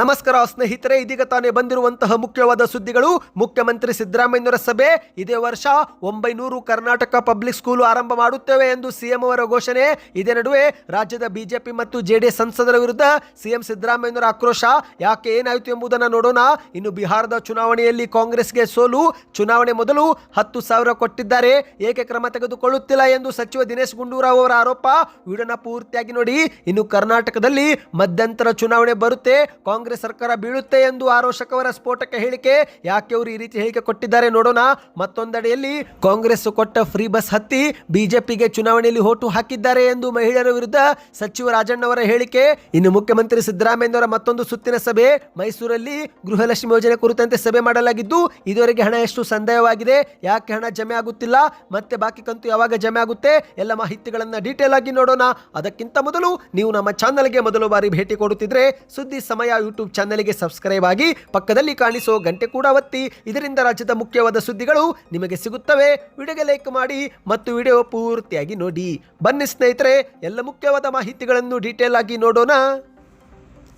ನಮಸ್ಕಾರ ಸ್ನೇಹಿತರೆ, ಇದೀಗ ತಾನೇ ಬಂದಿರುವಂತಹ ಮುಖ್ಯವಾದ ಸುದ್ದಿಗಳು. ಮುಖ್ಯಮಂತ್ರಿ ಸಿದ್ದರಾಮಯ್ಯನವರ ಸಭೆ. ಇದೇ ವರ್ಷ ಒಂಬೈನೂರು ಕರ್ನಾಟಕ ಪಬ್ಲಿಕ್ ಸ್ಕೂಲ್ ಆರಂಭ ಮಾಡುತ್ತೇವೆ ಎಂದು ಸಿಎಂ ಅವರ ಘೋಷಣೆ. ಇದೇ ನಡುವೆ ರಾಜ್ಯದ ಬಿಜೆಪಿ ಮತ್ತು ಜೆಡಿಎಸ್ ಸಂಸದರ ವಿರುದ್ಧ ಸಿಎಂ ಸಿದ್ದರಾಮಯ್ಯನವರ ಆಕ್ರೋಶ ಯಾಕೆ ಏನಾಯಿತು ಎಂಬುದನ್ನು ನೋಡೋಣ. ಇನ್ನು ಬಿಹಾರದ ಚುನಾವಣೆಯಲ್ಲಿ ಕಾಂಗ್ರೆಸ್ಗೆ ಸೋಲು. ಚುನಾವಣೆ ಮೊದಲು ಹತ್ತು ಸಾವಿರ ಕೊಟ್ಟಿದ್ದಾರೆ. ಏಕೆ ಕ್ರಮ ತೆಗೆದುಕೊಳ್ಳುತ್ತಿಲ್ಲ ಎಂದು ಸಚಿವ ದಿನೇಶ್ ಗುಂಡೂರಾವ್ ಅವರ ಆರೋಪ. ವಿಡನ ಪೂರ್ತಿಯಾಗಿ ನೋಡಿ. ಇನ್ನು ಕರ್ನಾಟಕದಲ್ಲಿ ಮಧ್ಯಂತರ ಚುನಾವಣೆ ಬರುತ್ತೆ. ಕಾಂಗ್ರೆಸ್ ಸರ್ಕಾರ ಬೀಳುತ್ತೆ ಎಂದು ಆರೋಷಕವರ ಅವರ ಸ್ಫೋಟಕ ಹೇಳಿಕೆ. ಯಾಕೆ ಅವರು ಈ ರೀತಿ ಹೇಳಿಕೆ ಕೊಟ್ಟಿದ್ದಾರೆ ನೋಡೋಣ. ಮತ್ತೊಂದೆಡೆಯಲ್ಲಿ ಕಾಂಗ್ರೆಸ್ ಕೊಟ್ಟ ಫ್ರೀ ಬಸ್ ಹತ್ತಿ ಬಿಜೆಪಿಗೆ ಚುನಾವಣೆಯಲ್ಲಿ ಹೋಟು ಹಾಕಿದ್ದಾರೆ ಎಂದು ಮಹಿಳೆಯರ ವಿರುದ್ಧ ಸಚಿವ ರಾಜಣ್ಣವರ ಹೇಳಿಕೆ. ಇನ್ನು ಮುಖ್ಯಮಂತ್ರಿ ಸಿದ್ದರಾಮಯ್ಯನವರ ಮತ್ತೊಂದು ಸುತ್ತಿನ ಸಭೆ. ಮೈಸೂರಲ್ಲಿ ಗೃಹಲಕ್ಷ್ಮಿ ಯೋಜನೆ ಕುರಿತಂತೆ ಸಭೆ ಮಾಡಲಾಗಿದ್ದು, ಇದುವರೆಗೆ ಹಣ ಎಷ್ಟು ಸಂದೇಹವಾಗಿದೆ, ಯಾಕೆ ಹಣ ಜಮೆ ಆಗುತ್ತಿಲ್ಲ, ಮತ್ತೆ ಬಾಕಿ ಕಂತು ಯಾವಾಗ ಜಮೆ ಆಗುತ್ತೆ, ಎಲ್ಲ ಮಾಹಿತಿಗಳನ್ನ ಡೀಟೇಲ್ ಆಗಿ ನೋಡೋಣ. ಅದಕ್ಕಿಂತ ಮೊದಲು ನೀವು ನಮ್ಮ ಚಾನಲ್ಗೆ ಮೊದಲು ಬಾರಿ ಭೇಟಿ ಕೊಡುತ್ತಿದ್ರೆ ಸುದ್ದಿ ಸಮಯ ಯೂಟ್ಯೂಬ್ ಚಾನಲ್ಗೆ ಸಬ್ಸ್ಕ್ರೈಬ್ ಆಗಿ ಪಕ್ಕದಲ್ಲಿ ಕಾಣಿಸೋ ಗಂಟೆ ಕೂಡ ಒತ್ತಿ. ಇದರಿಂದ ರಾಜ್ಯದ ಮುಖ್ಯವಾದ ಸುದ್ದಿಗಳು ನಿಮಗೆ ಸಿಗುತ್ತವೆ. ವಿಡಿಯೋಗೆ ಲೈಕ್ ಮಾಡಿ ಮತ್ತು ವಿಡಿಯೋ ಪೂರ್ತಿಯಾಗಿ ನೋಡಿ. ಬನ್ನಿ ಸ್ನೇಹಿತರೆ, ಎಲ್ಲ ಮುಖ್ಯವಾದ ಮಾಹಿತಿಗಳನ್ನು ಡೀಟೇಲ್ ಆಗಿ ನೋಡೋಣ.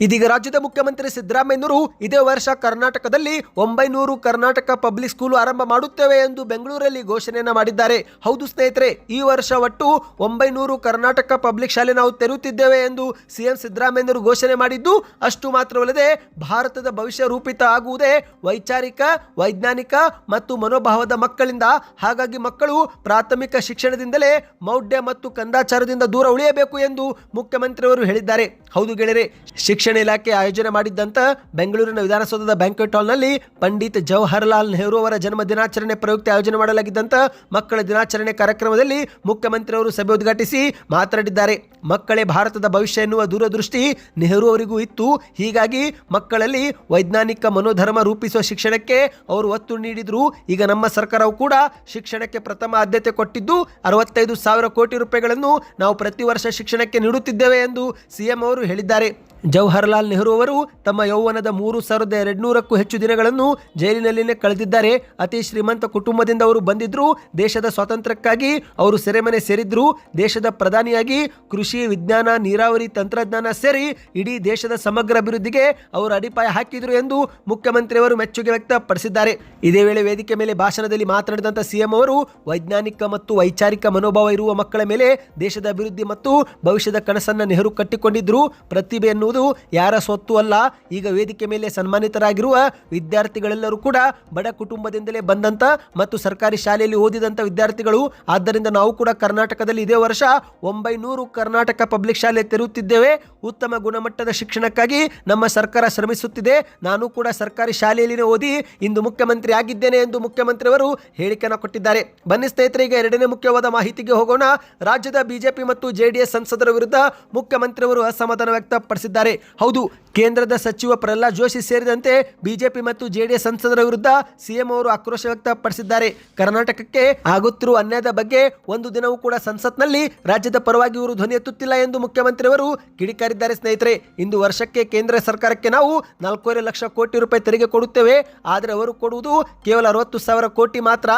ಇದೀಗ ರಾಜ್ಯದ ಮುಖ್ಯಮಂತ್ರಿ ಸಿದ್ದರಾಮಯ್ಯನವರು ಇದೇ ವರ್ಷ ಕರ್ನಾಟಕದಲ್ಲಿ ಒಂಬೈನೂರು ಕರ್ನಾಟಕ ಪಬ್ಲಿಕ್ ಸ್ಕೂಲ್ ಆರಂಭ ಮಾಡುತ್ತೇವೆ ಎಂದು ಬೆಂಗಳೂರಲ್ಲಿ ಘೋಷಣೆಯನ್ನು ಮಾಡಿದ್ದಾರೆ. ಹೌದು ಸ್ನೇಹಿತರೆ, ಈ ವರ್ಷ ಒಟ್ಟು ಒಂಬೈನೂರು ಕರ್ನಾಟಕ ಪಬ್ಲಿಕ್ ಶಾಲೆ ನಾವು ತೆರೆಯುತ್ತಿದ್ದೇವೆ ಎಂದು ಸಿಎಂ ಸಿದ್ದರಾಮಯ್ಯನವರು ಘೋಷಣೆ ಮಾಡಿದ್ದು, ಅಷ್ಟು ಮಾತ್ರವಲ್ಲದೆ ಭಾರತದ ಭವಿಷ್ಯ ರೂಪಿತ ಆಗುವುದೇ ವೈಚಾರಿಕ, ವೈಜ್ಞಾನಿಕ ಮತ್ತು ಮನೋಭಾವದ ಮಕ್ಕಳಿಂದ. ಹಾಗಾಗಿ ಮಕ್ಕಳು ಪ್ರಾಥಮಿಕ ಶಿಕ್ಷಣದಿಂದಲೇ ಮೌಢ್ಯ ಮತ್ತು ಕಂದಾಚಾರದಿಂದ ದೂರ ಉಳಿಯಬೇಕು ಎಂದು ಮುಖ್ಯಮಂತ್ರಿಯವರು ಹೇಳಿದ್ದಾರೆ. ಹೌದು ಗೆಳೆಯರೆ, ಶಿಕ್ಷಣ ಇಲಾಖೆ ಆಯೋಜನೆ ಮಾಡಿದ್ದಂತ ಬೆಂಗಳೂರಿನ ವಿಧಾನಸೌಧದ ಬ್ಯಾಂಕ್ವೆಟ್ ಹಾಲ್ನಲ್ಲಿ ಪಂಡಿತ್ ಜವಾಹರ್ಲಾಲ್ ನೆಹರು ಅವರ ಜನ್ಮ ದಿನಾಚರಣೆ ಪ್ರಯುಕ್ತ ಆಯೋಜನೆ ಮಾಡಲಾಗಿದ್ದಂತ ಮಕ್ಕಳ ದಿನಾಚರಣೆ ಕಾರ್ಯಕ್ರಮದಲ್ಲಿ ಮುಖ್ಯಮಂತ್ರಿಯವರು ಸಭೆ ಉದ್ಘಾಟಿಸಿ ಮಾತನಾಡಿದ್ದಾರೆ. ಮಕ್ಕಳೇ ಭಾರತದ ಭವಿಷ್ಯ ಎನ್ನುವ ದೂರದೃಷ್ಟಿ ನೆಹರು ಅವರಿಗೂ ಇತ್ತು. ಹೀಗಾಗಿ ಮಕ್ಕಳಲ್ಲಿ ವೈಜ್ಞಾನಿಕ ಮನೋಧರ್ಮ ರೂಪಿಸುವ ಶಿಕ್ಷಣಕ್ಕೆ ಅವರು ಒತ್ತು ನೀಡಿದ್ರು. ಈಗ ನಮ್ಮ ಸರ್ಕಾರವು ಕೂಡ ಶಿಕ್ಷಣಕ್ಕೆ ಪ್ರಥಮ ಆದ್ಯತೆ ಕೊಟ್ಟಿದ್ದು ಅರವತ್ತೈದು ಸಾವಿರ ಕೋಟಿ ರೂಪಾಯಿಗಳನ್ನು ನಾವು ಪ್ರತಿ ವರ್ಷ ಶಿಕ್ಷಣಕ್ಕೆ ನೀಡುತ್ತಿದ್ದೇವೆ ಎಂದು ಸಿಎಂ ಅವರು ಹೇಳಿದ್ದಾರೆ. ಜವಾಹರ್ಲಾಲ್ ನೆಹರು ಅವರು ತಮ್ಮ ಯೌವನದ ಮೂರು ಸಾವಿರದ ಎರಡ್ನೂರಕ್ಕೂ ಹೆಚ್ಚು ದಿನಗಳನ್ನು ಜೈಲಿನಲ್ಲಿನೇ ಕಳೆದಿದ್ದಾರೆ. ಅತಿ ಶ್ರೀಮಂತ ಕುಟುಂಬದಿಂದ ಅವರು ಬಂದಿದ್ರು, ದೇಶದ ಸ್ವಾತಂತ್ರ್ಯಕ್ಕಾಗಿ ಅವರು ಸೆರೆಮನೆ ಸೇರಿದ್ರು, ದೇಶದ ಪ್ರಧಾನಿಯಾಗಿ ಕೃಷಿ ವಿಜ್ಞಾನ, ನೀರಾವರಿ ತಂತ್ರಜ್ಞಾನ ಸೇರಿ ಇಡೀ ದೇಶದ ಸಮಗ್ರ ಅಭಿವೃದ್ಧಿಗೆ ಅವರು ಅಡಿಪಾಯ ಹಾಕಿದ್ರು ಎಂದು ಮುಖ್ಯಮಂತ್ರಿಯವರು ಮೆಚ್ಚುಗೆ ವ್ಯಕ್ತಪಡಿಸಿದ್ದಾರೆ. ಇದೇ ವೇಳೆ ವೇದಿಕೆ ಮೇಲೆ ಭಾಷಣದಲ್ಲಿ ಮಾತನಾಡಿದಂತ ಸಿಎಂ ಅವರು, ವೈಜ್ಞಾನಿಕ ಮತ್ತು ವೈಚಾರಿಕ ಮನೋಭಾವ ಇರುವ ಮಕ್ಕಳ ಮೇಲೆ ದೇಶದ ಅಭಿವೃದ್ಧಿ ಮತ್ತು ಭವಿಷ್ಯದ ಕನಸನ್ನ ನೆಹರು ಕಟ್ಟಿಕೊಂಡಿದ್ರು. ಪ್ರತಿಭೆ ಎನ್ನುವುದು ಯಾರ ಸ್ವತ್ತು ಅಲ್ಲ, ಈಗ ವೇದಿಕೆ ಮೇಲೆ ಸನ್ಮಾನಿತರಾಗಿರುವ ವಿದ್ಯಾರ್ಥಿಗಳೆಲ್ಲರೂ ಕೂಡ ಬಡ ಕುಟುಂಬದಿಂದಲೇ ಬಂದಂತ ಮತ್ತು ಸರ್ಕಾರಿ ಶಾಲೆಯಲ್ಲಿ ಓದಿದಂತ ವಿದ್ಯಾರ್ಥಿಗಳು. ಆದ್ದರಿಂದ ನಾವು ಕೂಡ ಕರ್ನಾಟಕದಲ್ಲಿ ಇದೇ ವರ್ಷ ಒಂಬೈನೂರು ಕರ್ನಾಟಕ ಪಬ್ಲಿಕ್ ಶಾಲೆ ತೆರೆಯುತ್ತಿದ್ದೇವೆ. ಉತ್ತಮ ಗುಣಮಟ್ಟದ ಶಿಕ್ಷಣಕ್ಕಾಗಿ ನಮ್ಮ ಸರ್ಕಾರ ಶ್ರಮಿಸುತ್ತಿದೆ. ನಾನು ಕೂಡ ಸರ್ಕಾರಿ ಶಾಲೆಯಲ್ಲಿನೇ ಓದಿ ಇಂದು ಮುಖ್ಯಮಂತ್ರಿ ಆಗಿದ್ದೇನೆ ಎಂದು ಮುಖ್ಯಮಂತ್ರಿಯವರು ಹೇಳಿಕೆಯನ್ನು ಕೊಟ್ಟಿದ್ದಾರೆ. ಬನ್ನಿ ಸ್ನೇಹಿತರೆ ಎರಡನೇ ಮುಖ್ಯವಾದ ಮಾಹಿತಿಗೆ ಹೋಗೋಣ. ರಾಜ್ಯದ ಬಿಜೆಪಿ ಮತ್ತು ಜೆಡಿಎಸ್ ಸಂಸದರ ವಿರುದ್ಧ ಮುಖ್ಯಮಂತ್ರಿಯವರು ಅಸಮಾಧಾನ ವ್ಯಕ್ತಪಡಿಸಿದ್ದಾರೆ. ಹೌದು, ಕೇಂದ್ರದ ಸಚಿವ ಪ್ರಹ್ಲಾದ್ ಜೋಶಿ ಸೇರಿದಂತೆ ಬಿಜೆಪಿ ಮತ್ತು ಜೆಡಿಎಸ್ ಸಂಸದರ ವಿರುದ್ಧ ಸಿಎಂ ಅವರು ಆಕ್ರೋಶ ವ್ಯಕ್ತಪಡಿಸಿದ್ದಾರೆ. ಕರ್ನಾಟಕಕ್ಕೆ ಆಗುತ್ತಿರುವ ಅನ್ಯಾಯದ ಬಗ್ಗೆ ಒಂದು ದಿನವೂ ಕೂಡ ಸಂಸತ್ನಲ್ಲಿ ರಾಜ್ಯದ ಪರವಾಗಿ ಇವರು ಧ್ವನಿ ಎತ್ತುತ್ತಿಲ್ಲ ಎಂದು ಮುಖ್ಯಮಂತ್ರಿಯವರು ಕಿಡಿಕಾರಿದ್ದಾರೆ. ಸ್ನೇಹಿತರೆ, ಇಂದು ವರ್ಷಕ್ಕೆ ಕೇಂದ್ರ ಸರ್ಕಾರಕ್ಕೆ ನಾವು ನಾಲ್ಕೂವರೆ ಲಕ್ಷ ಕೋಟಿ ರೂಪಾಯಿ ತೆರಿಗೆ ಕೊಡುತ್ತೇವೆ. ಆದರೆ ಅವರು ಕೊಡುವುದು ಕೇವಲ ಅರವತ್ತು ಸಾವಿರ ಕೋಟಿ ಮಾತ್ರ.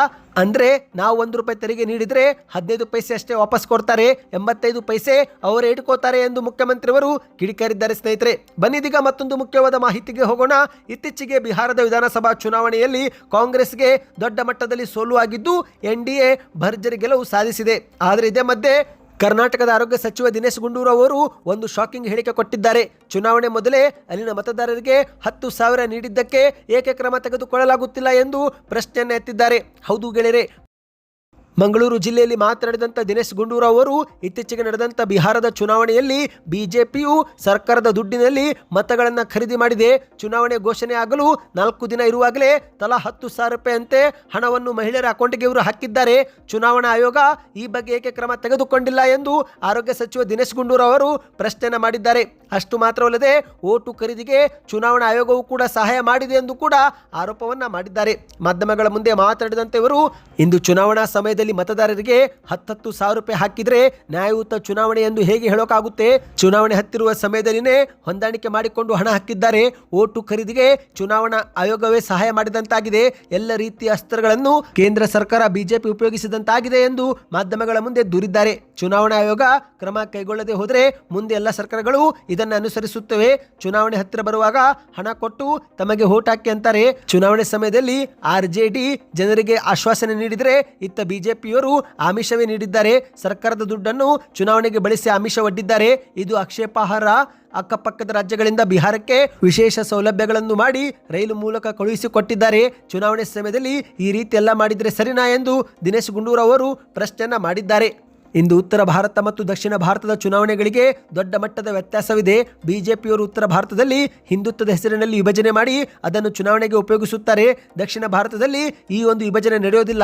ಅಂದ್ರೆ ನಾವು ಒಂದು ರೂಪಾಯಿ ತೆರಿಗೆ ನೀಡಿದರೆ ಹದಿನೈದು ಪೈಸೆ ಅಷ್ಟೇ ವಾಪಸ್ ಕೊಡ್ತಾರೆ, ಎಂಬತ್ತೈದು ಪೈಸೆ ಅವರೇ ಇಟ್ಕೋತಾರೆ ಎಂದು ಮುಖ್ಯಮಂತ್ರಿಯವರು ಕಿಡಿಕಾರಿದ್ದಾರೆ ಸ್ನೇಹಿತರೆ. ಬನ್ನಿದೀಗ ಮತ್ತೊಂದು ಮುಖ್ಯವಾದ ಮಾಹಿತಿಗೆ ಹೋಗೋಣ. ಇತ್ತೀಚೆಗೆ ಬಿಹಾರದ ವಿಧಾನಸಭಾ ಚುನಾವಣೆಯಲ್ಲಿ ಕಾಂಗ್ರೆಸ್ಗೆ ದೊಡ್ಡ ಮಟ್ಟದಲ್ಲಿ ಸೋಲು ಆಗಿದ್ದು ಎನ್ ಡಿ ಎ ಭರ್ಜರಿ ಗೆಲುವು ಸಾಧಿಸಿದೆ. ಆದರೆ ಇದೇ ಮಧ್ಯೆ ಕರ್ನಾಟಕದ ಆರೋಗ್ಯ ಸಚಿವ ದಿನೇಶ್ ಗುಂಡೂರು ಅವರು ಒಂದು ಶಾಕಿಂಗ್ ಹೇಳಿಕೆ ಕೊಟ್ಟಿದ್ದಾರೆ. ಚುನಾವಣೆ ಮೊದಲೇ ಅಲ್ಲಿನ ಮತದಾರರಿಗೆ ಹತ್ತು ಸಾವಿರ ನೀಡಿದ್ದಕ್ಕೆ ಏಕೆ ಕ್ರಮ ತೆಗೆದುಕೊಳ್ಳಲಾಗುತ್ತಿಲ್ಲ ಎಂದು ಪ್ರಶ್ನೆಯನ್ನು ಎತ್ತಿದ್ದಾರೆ. ಹೌದು ಗೆಳೆಯರೆ ಮಂಗಳೂರು ಜಿಲ್ಲೆಯಲ್ಲಿ ಮಾತನಾಡಿದಂಥ ದಿನೇಶ್ ಗುಂಡೂರಾವ್ ಅವರು, ಇತ್ತೀಚೆಗೆ ನಡೆದಂಥ ಬಿಹಾರದ ಚುನಾವಣೆಯಲ್ಲಿ ಬಿಜೆಪಿಯು ಸರ್ಕಾರದ ದುಡ್ಡಿನಲ್ಲಿ ಮತಗಳನ್ನು ಖರೀದಿ ಮಾಡಿದೆ. ಚುನಾವಣೆ ಘೋಷಣೆ ಆಗಲು ನಾಲ್ಕು ದಿನ ಇರುವಾಗಲೇ ತಲಾ ಹತ್ತು ಸಾವಿರ ರೂಪಾಯಿ ಅಂತೆ ಹಣವನ್ನು ಮಹಿಳೆಯರ ಅಕೌಂಟ್ಗೆ ಇವರು ಹಾಕಿದ್ದಾರೆ. ಚುನಾವಣಾ ಆಯೋಗ ಈ ಬಗ್ಗೆ ಏಕೆ ಕ್ರಮ ತೆಗೆದುಕೊಂಡಿಲ್ಲ ಎಂದು ಆರೋಗ್ಯ ಸಚಿವ ದಿನೇಶ್ ಗುಂಡೂರಾವ್ ಅವರು ಪ್ರಶ್ನೆಯನ್ನು ಮಾಡಿದ್ದಾರೆ. ಅಷ್ಟು ಮಾತ್ರವಲ್ಲದೆ ಓಟು ಖರೀದಿಗೆ ಚುನಾವಣಾ ಆಯೋಗವು ಕೂಡ ಸಹಾಯ ಮಾಡಿದೆ ಎಂದು ಕೂಡ ಆರೋಪವನ್ನ ಮಾಡಿದ್ದಾರೆ. ಮಾಧ್ಯಮಗಳ ಮುಂದೆ ಮಾತನಾಡಿದಂತೆ ಇವರು, ಇಂದು ಚುನಾವಣಾ ಸಮಯದಲ್ಲಿ ಮತದಾರರಿಗೆ ಹತ್ತತ್ತು ಸಾವಿರ ರೂಪಾಯಿ ಹಾಕಿದ್ರೆ ನ್ಯಾಯಯುತ ಚುನಾವಣೆ ಎಂದು ಹೇಗೆ ಹೇಳೋಕ್ಕಾಗುತ್ತೆ ಚುನಾವಣೆ ಹತ್ತಿರುವ ಸಮಯದಲ್ಲಿನೇ ಹೊಂದಾಣಿಕೆ ಮಾಡಿಕೊಂಡು ಹಣ ಹಾಕಿದ್ದಾರೆ. ಓಟು ಖರೀದಿಗೆ ಚುನಾವಣಾ ಆಯೋಗವೇ ಸಹಾಯ ಮಾಡಿದಂತಾಗಿದೆ. ಎಲ್ಲ ರೀತಿಯ ಅಸ್ತ್ರಗಳನ್ನು ಕೇಂದ್ರ ಸರ್ಕಾರ, ಬಿಜೆಪಿ ಉಪಯೋಗಿಸಿದಂತಾಗಿದೆ ಎಂದು ಮಾಧ್ಯಮಗಳ ಮುಂದೆ ದೂರಿದ್ದಾರೆ. ಚುನಾವಣಾ ಆಯೋಗ ಕ್ರಮ ಕೈಗೊಳ್ಳದೆ ಹೋದರೆ ಮುಂದೆ ಎಲ್ಲ ಸರ್ಕಾರಗಳು ಇದನ್ನು ಅನುಸರಿಸುತ್ತವೆ. ಚುನಾವಣೆ ಹತ್ತಿರ ಬರುವಾಗ ಹಣ ಕೊಟ್ಟು ತಮಗೆ ಓಟ್ ಹಾಕಿ ಅಂತಾರೆ. ಚುನಾವಣೆ ಸಮಯದಲ್ಲಿ ಆರ್ ಜನರಿಗೆ ಆಶ್ವಾಸನೆ ನೀಡಿದರೆ ಇತ್ತ ಬಿಜೆಪಿಯವರು ಆಮಿಷವೇ ನೀಡಿದ್ದಾರೆ. ಸರ್ಕಾರದ ದುಡ್ಡನ್ನು ಚುನಾವಣೆಗೆ ಬಳಸಿ ಆಮಿಷ ಒಡ್ಡಿದ್ದಾರೆ. ಇದು ಆಕ್ಷೇಪಾರ್ಹ. ಅಕ್ಕಪಕ್ಕದ ರಾಜ್ಯಗಳಿಂದ ಬಿಹಾರಕ್ಕೆ ವಿಶೇಷ ಸೌಲಭ್ಯಗಳನ್ನು ಮಾಡಿ ರೈಲು ಮೂಲಕ ಕಳುಹಿಸಿಕೊಟ್ಟಿದ್ದಾರೆ. ಚುನಾವಣೆ ಸಮಯದಲ್ಲಿ ಈ ರೀತಿ ಎಲ್ಲ ಮಾಡಿದರೆ ಸರಿನಾ ಎಂದು ದಿನೇಶ್ ಗುಂಡೂರಾವ್ ಅವರು ಪ್ರಶ್ನೆಯನ್ನ ಮಾಡಿದ್ದಾರೆ. ಇಂದು ಉತ್ತರ ಭಾರತ ಮತ್ತು ದಕ್ಷಿಣ ಭಾರತದ ಚುನಾವಣೆಗಳಿಗೆ ದೊಡ್ಡ ಮಟ್ಟದ ವ್ಯತ್ಯಾಸವಿದೆ. ಬಿಜೆಪಿಯವರು ಉತ್ತರ ಭಾರತದಲ್ಲಿ ಹಿಂದುತ್ವದ ಹೆಸರಿನಲ್ಲಿ ವಿಭಜನೆ ಮಾಡಿ ಅದನ್ನು ಚುನಾವಣೆಗೆ ಉಪಯೋಗಿಸುತ್ತಾರೆ. ದಕ್ಷಿಣ ಭಾರತದಲ್ಲಿ ಈ ಒಂದು ವಿಭಜನೆ ನಡೆಯೋದಿಲ್ಲ.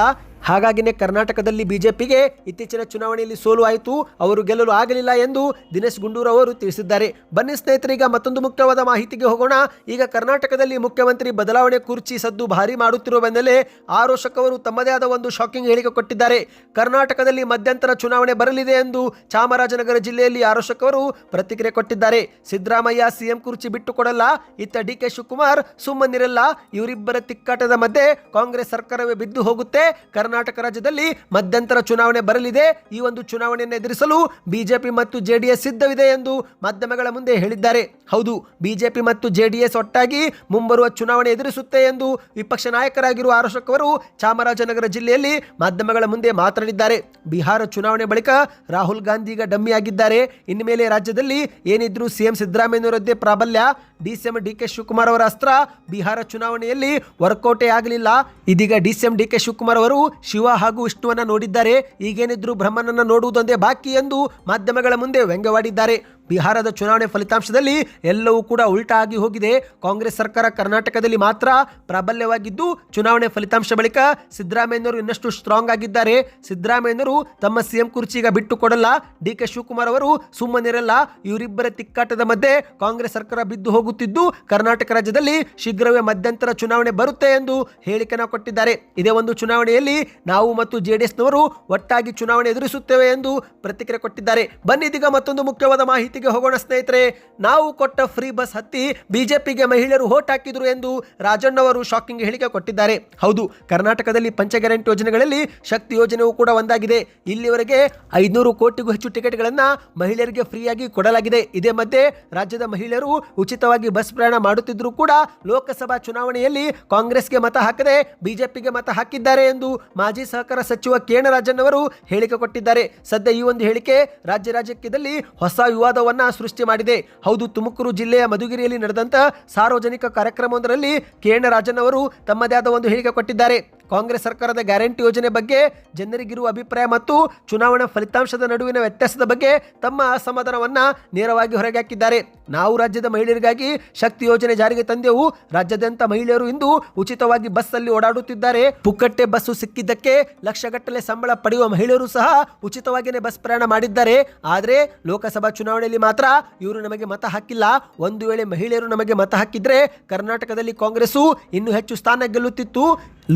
ಹಾಗಾಗಿನೇ ಕರ್ನಾಟಕದಲ್ಲಿ ಬಿಜೆಪಿಗೆ ಇತ್ತೀಚಿನ ಚುನಾವಣೆಯಲ್ಲಿ ಸೋಲು ಆಯಿತು, ಅವರು ಗೆಲ್ಲಲು ಆಗಲಿಲ್ಲ ಎಂದು ದಿನೇಶ್ ಗುಂಡೂರು ಅವರು ತಿಳಿಸಿದ್ದಾರೆ. ಬನ್ನಿ ಸ್ನೇಹಿತರೀಗ ಮತ್ತೊಂದು ಮುಖ್ಯವಾದ ಮಾಹಿತಿಗೆ ಹೋಗೋಣ. ಈಗ ಕರ್ನಾಟಕದಲ್ಲಿ ಮುಖ್ಯಮಂತ್ರಿ ಬದಲಾವಣೆ ಕುರ್ಚಿ ಸದ್ದು ಭಾರಿ ಮಾಡುತ್ತಿರುವ ಬೆನ್ನಲ್ಲೇ ಆರೋಷಕ್ ತಮ್ಮದೇ ಆದ ಒಂದು ಶಾಕಿಂಗ್ ಹೇಳಿಕೆ ಕೊಟ್ಟಿದ್ದಾರೆ. ಕರ್ನಾಟಕದಲ್ಲಿ ಮಧ್ಯಂತರ ಚುನಾವಣೆ ಬರಲಿದೆ ಎಂದು ಚಾಮರಾಜನಗರ ಜಿಲ್ಲೆಯಲ್ಲಿ ಆರೋಷಕ್ ಪ್ರತಿಕ್ರಿಯೆ ಕೊಟ್ಟಿದ್ದಾರೆ. ಸಿದ್ದರಾಮಯ್ಯ ಸಿಎಂ ಕುರ್ಚಿ ಬಿಟ್ಟು ಕೊಡಲ್ಲ, ಇತ್ತ ಡಿ ಕೆ ಶಿವಕುಮಾರ್ ಸುಮ್ಮನಿರಲ್ಲ, ಇವರಿಬ್ಬರ ತಿಕ್ಕಾಟದ ಮಧ್ಯೆ ಕಾಂಗ್ರೆಸ್ ಸರ್ಕಾರವೇ ಬಿದ್ದು ಹೋಗುತ್ತೆ ಕರ್ನಾಟಕ ರಾಜ್ಯದಲ್ಲಿ ಮಧ್ಯಂತರ ಚುನಾವಣೆ ಬರಲಿದೆ. ಈ ಒಂದು ಚುನಾವಣೆಯನ್ನು ಎದುರಿಸಲು ಬಿಜೆಪಿ ಮತ್ತು ಜೆಡಿಎಸ್ ಸಿದ್ಧವಿದೆ ಎಂದು ಮಾಧ್ಯಮಗಳ ಮುಂದೆ ಹೇಳಿದ್ದಾರೆ. ಹೌದು, ಬಿಜೆಪಿ ಮತ್ತು ಜೆಡಿಎಸ್ ಒಟ್ಟಾಗಿ ಮುಂಬರುವ ಚುನಾವಣೆ ಎದುರಿಸುತ್ತೆ ಎಂದು ವಿಪಕ್ಷ ನಾಯಕರಾಗಿರುವ ಆರೋಶಕ್ ಅವರು ಚಾಮರಾಜನಗರ ಜಿಲ್ಲೆಯಲ್ಲಿ ಮಾಧ್ಯಮಗಳ ಮುಂದೆ ಮಾತನಾಡಿದ್ದಾರೆ. ಬಿಹಾರ ಚುನಾವಣೆ ಬಳಿಕ ರಾಹುಲ್ ಗಾಂಧಿ ಈಗ ಡಮ್ಮಿ ಆಗಿದ್ದಾರೆ ಇನ್ನು ಮೇಲೆ ರಾಜ್ಯದಲ್ಲಿ ಏನಿದ್ರು ಸಿಎಂ ಸಿದ್ದರಾಮಯ್ಯನವರದ್ದೇ ಪ್ರಾಬಲ್ಯ. ಡಿಸಿಎಂ ಡಿ ಕೆ ಶಿವಕುಮಾರ್ ಅವರ ಅಸ್ತ್ರ ಬಿಹಾರ ಚುನಾವಣೆಯಲ್ಲಿ ವರ್ಕೌಟೇ ಆಗಲಿಲ್ಲ. ಇದೀಗ ಎಂ ಡಿ ಕೆ ಶಿವಕುಮಾರ್ ಅವರು ಶಿವ ಹಾಗೂ ವಿಷ್ಣುವನ್ನ ನೋಡಿದ್ದಾರೆ. ಈಗೇನಿದ್ರು ಬ್ರಹ್ಮನನ್ನ ನೋಡುವುದೊಂದೇ ಬಾಕಿ ಎಂದು ಮಾಧ್ಯಮಗಳ ಮುಂದೆ ವ್ಯಂಗ್ಯವಾಡಿದ್ದಾರೆ. ಬಿಹಾರದ ಚುನಾವಣೆ ಫಲಿತಾಂಶದಲ್ಲಿ ಎಲ್ಲವೂ ಕೂಡ ಉಲ್ಟಾ ಆಗಿ ಹೋಗಿದೆ. ಕಾಂಗ್ರೆಸ್ ಸರ್ಕಾರ ಕರ್ನಾಟಕದಲ್ಲಿ ಮಾತ್ರ ಪ್ರಾಬಲ್ಯವಾಗಿದ್ದು, ಚುನಾವಣೆ ಫಲಿತಾಂಶ ಬಳಿಕ ಸಿದ್ದರಾಮಯ್ಯನವರು ಇನ್ನಷ್ಟು ಸ್ಟ್ರಾಂಗ್ ಆಗಿದ್ದಾರೆ. ಸಿದ್ದರಾಮಯ್ಯನವರು ತಮ್ಮ ಸಿಎಂ ಕುರ್ಚಿ ಈಗ ಬಿಟ್ಟು ಕೊಡಲ್ಲ. ಡಿ ಕೆ ಶಿವಕುಮಾರ್ ಅವರು ಸುಮ್ಮನಿರಲ್ಲ. ಇವರಿಬ್ಬರ ತಿಕ್ಕಾಟದ ಮಧ್ಯೆ ಕಾಂಗ್ರೆಸ್ ಸರ್ಕಾರ ಬಿದ್ದು ಹೋಗುತ್ತಿದ್ದು, ಕರ್ನಾಟಕ ರಾಜ್ಯದಲ್ಲಿ ಶೀಘ್ರವೇ ಮಧ್ಯಂತರ ಚುನಾವಣೆ ಬರುತ್ತೆ ಎಂದು ಹೇಳಿಕೆನ ಕೊಟ್ಟಿದ್ದಾರೆ. ಇದೇ ಒಂದು ಚುನಾವಣೆಯಲ್ಲಿ ನಾವು ಮತ್ತು ಜೆಡಿಎಸ್ನವರು ಒಟ್ಟಾಗಿ ಚುನಾವಣೆ ಎದುರಿಸುತ್ತೇವೆ ಎಂದು ಪ್ರತಿಕ್ರಿಯೆ ಕೊಟ್ಟಿದ್ದಾರೆ. ಬನ್ನಿ ಇದೀಗ ಮತ್ತೊಂದು ಮುಖ್ಯವಾದ ಮಾಹಿತಿಗೆ ಹೋಗೋಣ ಸ್ನೇಹಿತರೆ, ನಾವು ಕೊಟ್ಟ ಫ್ರೀ ಬಸ್ ಹತ್ತಿ ಬಿಜೆಪಿಗೆ ಮಹಿಳೆಯರು ಓಟ್ ಹಾಕಿದ್ರು ಎಂದು ರಾಜಣ್ಣವರು ಶಾಕಿಂಗ್ ಹೇಳಿಕೆ ಕೊಟ್ಟಿದ್ದಾರೆ. ಹೌದು, ಕರ್ನಾಟಕದಲ್ಲಿ ಪಂಚ ಗ್ಯಾರಂಟಿ ಯೋಜನೆಗಳಲ್ಲಿ ಶಕ್ತಿ ಯೋಜನೆಯೂ ಕೂಡ ಒಂದಾಗಿದೆ. ಇಲ್ಲಿವರೆಗೆ ಐದುನೂರು ಕೋಟಿಗೂ ಹೆಚ್ಚು ಟಿಕೆಟ್ಗಳನ್ನು ಮಹಿಳೆಯರಿಗೆ ಫ್ರೀಯಾಗಿ ಕೊಡಲಾಗಿದೆ. ಇದೇ ಮಧ್ಯೆ ರಾಜ್ಯದ ಮಹಿಳೆಯರು ಉಚಿತವಾಗಿ ಬಸ್ ಪ್ರಯಾಣ ಮಾಡುತ್ತಿದ್ದರೂ ಕೂಡ ಲೋಕಸಭಾ ಚುನಾವಣೆಯಲ್ಲಿ ಕಾಂಗ್ರೆಸ್ಗೆ ಮತ ಹಾಕದೆ ಬಿಜೆಪಿಗೆ ಮತ ಹಾಕಿದ್ದಾರೆ ಎಂದು ಮಾಜಿ ಸಹಕಾರ ಸಚಿವ ಕೆ ಅವರು ಹೇಳಿಕೆ ಕೊಟ್ಟಿದ್ದಾರೆ. ಸದ್ಯ ಈ ಒಂದು ಹೇಳಿಕೆ ರಾಜ್ಯ ರಾಜಕೀಯದಲ್ಲಿ ಹೊಸ ವಿವಾದವನ್ನ ಸೃಷ್ಟಿ ಮಾಡಿದೆ. ಹೌದು, ತುಮಕೂರು ಜಿಲ್ಲೆಯ ಮಧುಗಿರಿಯಲ್ಲಿ ನಡೆದಂತ ಸಾರ್ವಜನಿಕ ಕಾರ್ಯಕ್ರಮವೊಂದರಲ್ಲಿ ಕೇಣ ರಾಜನ್ ಅವರು ತಮ್ಮದೇ ಆದ ಒಂದು ಹೇಳಿಕೆ ಕೊಟ್ಟಿದ್ದಾರೆ. ಕಾಂಗ್ರೆಸ್ ಸರ್ಕಾರದ ಗ್ಯಾರಂಟಿ ಯೋಜನೆ ಬಗ್ಗೆ ಜನರಿಗಿರುವ ಅಭಿಪ್ರಾಯ ಮತ್ತು ಚುನಾವಣಾ ಫಲಿತಾಂಶದ ನಡುವಿನ ವ್ಯತ್ಯಾಸದ ಬಗ್ಗೆ ತಮ್ಮ ಅಸಮಾಧಾನವನ್ನ ನೇರವಾಗಿ ಹೊರಗೆ ಹಾಕಿದ್ದಾರೆ. ನಾವು ರಾಜ್ಯದ ಮಹಿಳೆಯರಿಗಾಗಿ ಶಕ್ತಿ ಯೋಜನೆ ಜಾರಿಗೆ ತಂದೆವು. ರಾಜ್ಯಾದ್ಯಂತ ಮಹಿಳೆಯರು ಇಂದು ಉಚಿತವಾಗಿ ಬಸ್ ಅಲ್ಲಿ ಓಡಾಡುತ್ತಿದ್ದಾರೆ. ಪುಕ್ಕಟ್ಟೆ ಬಸ್ಸು ಸಿಕ್ಕಿದ್ದಕ್ಕೆ ಲಕ್ಷಗಟ್ಟಲೆ ಸಂಬಳ ಪಡೆಯುವ ಮಹಿಳೆಯರು ಸಹ ಉಚಿತವಾಗಿಯೇ ಬಸ್ ಪ್ರಯಾಣ ಮಾಡಿದ್ದಾರೆ. ಆದರೆ ಲೋಕಸಭಾ ಚುನಾವಣೆಯಲ್ಲಿ ಮಾತ್ರ ಇವರು ನಮಗೆ ಮತ ಹಾಕಿಲ್ಲ. ಒಂದು ವೇಳೆ ಮಹಿಳೆಯರು ನಮಗೆ ಮತ ಹಾಕಿದ್ರೆ ಕರ್ನಾಟಕದಲ್ಲಿ ಕಾಂಗ್ರೆಸ್ಸು ಇನ್ನೂ ಹೆಚ್ಚು ಸ್ಥಾನ ಗೆಲ್ಲುತ್ತಿತ್ತು.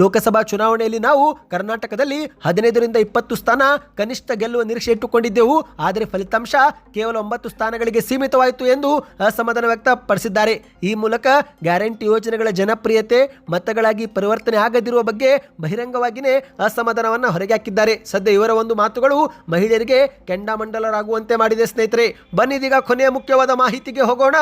ಲೋಕಸಭಾ ಚುನಾವಣೆಯಲ್ಲಿ ನಾವು ಕರ್ನಾಟಕದಲ್ಲಿ ಹದಿನೈದರಿಂದ ಇಪ್ಪತ್ತು ಸ್ಥಾನ ಕನಿಷ್ಠ ಗೆಲ್ಲುವ ನಿರೀಕ್ಷೆ ಇಟ್ಟುಕೊಂಡಿದ್ದೆವು. ಆದರೆ ಫಲಿತಾಂಶ ಕೇವಲ ಒಂಬತ್ತು ಸ್ಥಾನಗಳಿಗೆ ಸೀಮಿತವಾಯಿತು ಎಂದು ಅಸಮಾಧಾನ ವ್ಯಕ್ತಪಡಿಸಿದ್ದಾರೆ. ಈ ಮೂಲಕ ಗ್ಯಾರಂಟಿ ಯೋಜನೆಗಳ ಜನಪ್ರಿಯತೆ, ಮತಗಳಾಗಿ ಪರಿವರ್ತನೆ ಆಗದಿರುವ ಬಗ್ಗೆ ಬಹಿರಂಗವಾಗಿಯೇ ಅಸಮಾಧಾನವನ್ನು ಹೊರಗೆ ಹಾಕಿದ್ದಾರೆ ಸದ್ಯ ಇವರ ಒಂದು ಮಾತುಗಳು ಮಹಿಳೆಯರಿಗೆ ಕೆಂಡಾಮಂಡಲರಾಗುವಂತೆ ಮಾಡಿದೆ ಸ್ನೇಹಿತರೆ. ಬನ್ನಿದೀಗ ಕೊನೆಯ ಮುಖ್ಯವಾದ ಮಾಹಿತಿಗೆ ಹೋಗೋಣ.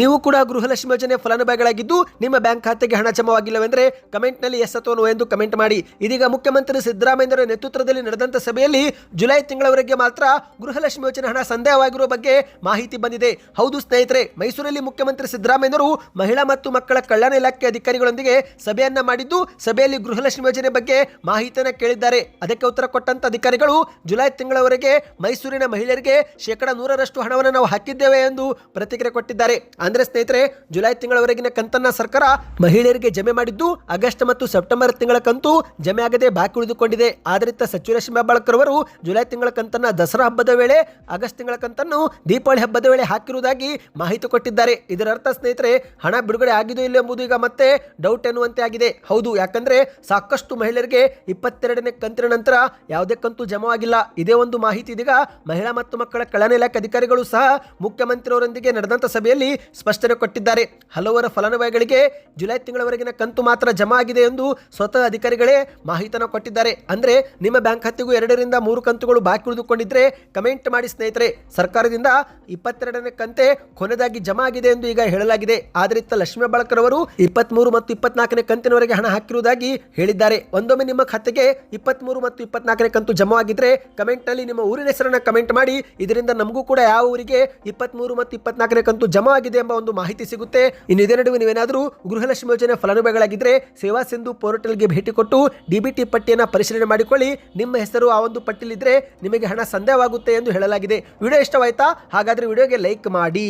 ನೀವು ಕೂಡ ಗೃಹಲಕ್ಷ್ಮಿ ಯೋಜನೆ ಫಲಾನುಭವಿಗಳಾಗಿದ್ದು ನಿಮ್ಮ ಬ್ಯಾಂಕ್ ಖಾತೆಗೆ ಹಣ ಜಮಾವಾಗಿಲ್ಲವೆಂದರೆ ಕಮೆಂಟ್ನಲ್ಲಿ ಎಸ್ ಅಥವಾ ಎಂದು ಕಮೆಂಟ್ ಮಾಡಿ. ಇದೀಗ ಮುಖ್ಯಮಂತ್ರಿ ಸಿದ್ದರಾಮಯ್ಯರ ನೇತೃತ್ವದಲ್ಲಿ ನಡೆದಂಥ ಸಭೆಯಲ್ಲಿ ಜುಲೈ ತಿಂಗಳವರೆಗೆ ಮಾತ್ರ ಗೃಹಲಕ್ಷ್ಮಿ ಯೋಜನೆ ಹಣ ಸಂದೇಹವಾಗಿರುವ ಬಗ್ಗೆ ಮಾಹಿತಿ ಬಂದಿದೆ. ಹೌದು ಸ್ನೇಹಿತರೆ, ಮೈಸೂರಲ್ಲಿ ಮುಖ್ಯಮಂತ್ರಿ ಸಿದ್ದರಾಮಯ್ಯರು ಮಹಿಳಾ ಮತ್ತು ಮಕ್ಕಳ ಕಲ್ಯಾಣ ಇಲಾಖೆ ಅಧಿಕಾರಿಗಳೊಂದಿಗೆ ಸಭೆಯನ್ನ ಮಾಡಿದ್ದು, ಸಭೆಯಲ್ಲಿ ಗೃಹಲಕ್ಷ್ಮಿ ಯೋಜನೆ ಬಗ್ಗೆ ಮಾಹಿತಿಯನ್ನು ಕೇಳಿದ್ದಾರೆ. ಅದಕ್ಕೆ ಉತ್ತರ ಕೊಟ್ಟಂತ ಅಧಿಕಾರಿಗಳು ಜುಲೈ ತಿಂಗಳವರೆಗೆ ಮೈಸೂರಿನ ಮಹಿಳೆಯರಿಗೆ ಶೇಕಡಾ ನೂರರಷ್ಟು ಹಣವನ್ನು ನಾವು ಹಾಕಿದ್ದೇವೆ ಎಂದು ಪ್ರತಿಕ್ರಿಯೆ ಕೊಟ್ಟಿದ್ದಾರೆ. ಅಂದ್ರೆ ಸ್ನೇಹಿತರೆ, ಜುಲೈ ತಿಂಗಳವರೆಗಿನ ಕಂತನ್ನ ಸರ್ಕಾರ ಮಹಿಳೆಯರಿಗೆ ಜಮೆ ಮಾಡಿದ್ದು, ಆಗಸ್ಟ್ ಮತ್ತು ಸೆಪ್ಟೆಂಬರ್ ತಿಂಗಳ ಕಂತು ಜಮೆ ಆಗದೆ ಬಾಕಿ ಉಳಿದುಕೊಂಡಿದೆ. ಆದ್ರಿಂದ ಸಚಿವ ಹೆಬ್ಬಾಳ್ಕರ್ ಅವರು ಜುಲೈ ತಿಂಗಳ ಕಂತನ್ನ ದಸರಾ ಹಬ್ಬದ ವೇಳೆ, ಆಗಸ್ಟ್ ತಿಂಗಳ ಕಂತನ್ನು ದೀಪಾವಳಿ ಹಬ್ಬದ ವೇಳೆ ಹಾಕಿರುವುದಾಗಿ ಮಾಹಿತಿ ಕೊಟ್ಟಿದ್ದಾರೆ. ಇದರ ಅರ್ಥ ಸ್ನೇಹಿತರೆ, ಹಣ ಬಿಡುಗಡೆ ಆಗಿದೋ ಇಲ್ಲ ಎಂಬುದು ಈಗ ಮತ್ತೆ ಡೌಟ್ ಎನ್ನುವಂತೆ ಆಗಿದೆ. ಹೌದು, ಯಾಕಂದ್ರೆ ಸಾಕಷ್ಟು ಮಹಿಳೆಯರಿಗೆ ಇಪ್ಪತ್ತೆರಡನೇ ಕಂತಿನ ನಂತರ ಯಾವುದೇ ಕಂತು ಜಮವಾಗಿಲ್ಲ. ಇದೇ ಒಂದು ಮಾಹಿತಿ ಇದೀಗ ಮಹಿಳಾ ಮತ್ತು ಮಕ್ಕಳ ಕಲ್ಯಾಣ ಇಲಾಖೆ ಅಧಿಕಾರಿಗಳು ಸಹ ಮುಖ್ಯಮಂತ್ರಿಯವರೊಂದಿಗೆ ನಡೆದಂತ ಸಭೆಯಲ್ಲಿ ಸ್ಪಷ್ಟನೆ ಕೊಟ್ಟಿದ್ದಾರೆ. ಹಲವರ ಫಲಾನುಭವಿಗಳಿಗೆ ಜುಲೈ ತಿಂಗಳವರೆಗಿನ ಕಂತು ಮಾತ್ರ ಜಮಾ ಆಗಿದೆ ಎಂದು ಸ್ವತಃ ಅಧಿಕಾರಿಗಳೇ ಮಾಹಿತಿಯನ್ನು ಕೊಟ್ಟಿದ್ದಾರೆ. ಅಂದರೆ ನಿಮ್ಮ ಬ್ಯಾಂಕ್ ಖಾತೆಗೂ ಎರಡರಿಂದ ಮೂರು ಕಂತುಗಳು ಬಾಕಿ ಉಳಿದುಕೊಂಡಿದ್ದರೆ ಕಮೆಂಟ್ ಮಾಡಿ ಸ್ನೇಹಿತರೆ, ಸರ್ಕಾರದಿಂದ ಇಪ್ಪತ್ತೆರಡನೇ ಕಂತೆ ಕೊನೆದಾಗಿ ಜಮಾ ಆಗಿದೆ ಎಂದು ಈಗ ಹೇಳಲಾಗಿದೆ. ಆದರೆ ಇತ್ತ ಲಕ್ಷ್ಮೀ ಬಳಕರ್ ಅವರು ಇಪ್ಪತ್ಮೂರು ಮತ್ತು ಇಪ್ಪತ್ನಾಲ್ಕನೇ ಕಂತಿನವರೆಗೆ ಹಣ ಹಾಕಿರುವುದಾಗಿ ಹೇಳಿದ್ದಾರೆ. ಒಂದೊಮ್ಮೆ ನಿಮ್ಮ ಖಾತೆಗೆ ಇಪ್ಪತ್ಮೂರು ಮತ್ತು ಇಪ್ಪತ್ನಾಲ್ಕನೇ ಕಂತು ಜಮಾ ಆಗಿದ್ರೆ ಕಮೆಂಟ್ನಲ್ಲಿ ನಿಮ್ಮ ಊರಿನ ಹೆಸರನ್ನ ಕಮೆಂಟ್ ಮಾಡಿ. ಇದರಿಂದ ನಮಗೂ ಕೂಡ ಯಾವ ಊರಿಗೆ ಇಪ್ಪತ್ಮೂರು ಮತ್ತು ಇಪ್ಪತ್ನಾಲ್ಕನೇ ಕಂತು ಜಮಾ ಆಗಿದೆ ಎಂಬ ಒಂದು ಮಾಹಿತಿ ಸಿಗುತ್ತೆ. ಇನ್ನು ಇದೇ ನಡುವೆ ನೀವೇನಾದರೂ ಗೃಹಲಕ್ಷ್ಮಿ ಯೋಜನೆ ಫಲಾನುಭವಿಗಳಾಗಿದ್ದರೆ ಸೇವಾ ಸಿಂಧು ಪೋರ್ಟಲ್ಗೆ ಭೇಟಿ ಕೊಟ್ಟು ಡಿಬಿಟಿ ಪಟ್ಟಿಯನ್ನು ಪರಿಶೀಲನೆ ಮಾಡಿಕೊಳ್ಳಿ. ನಿಮ್ಮ ಹೆಸರು ಆ ಒಂದು ಪಟ್ಟಿಲಿದ್ರೆ ನಿಮಗೆ ಹಣ ಸಂದೇಹವಾಗುತ್ತೆ ಎಂದು ಹೇಳಲಾಗಿದೆ. ವಿಡಿಯೋ ಇಷ್ಟವಾಯ್ತಾ? ಹಾಗಾದರೆ ವಿಡಿಯೋಗೆ ಲೈಕ್ ಮಾಡಿ.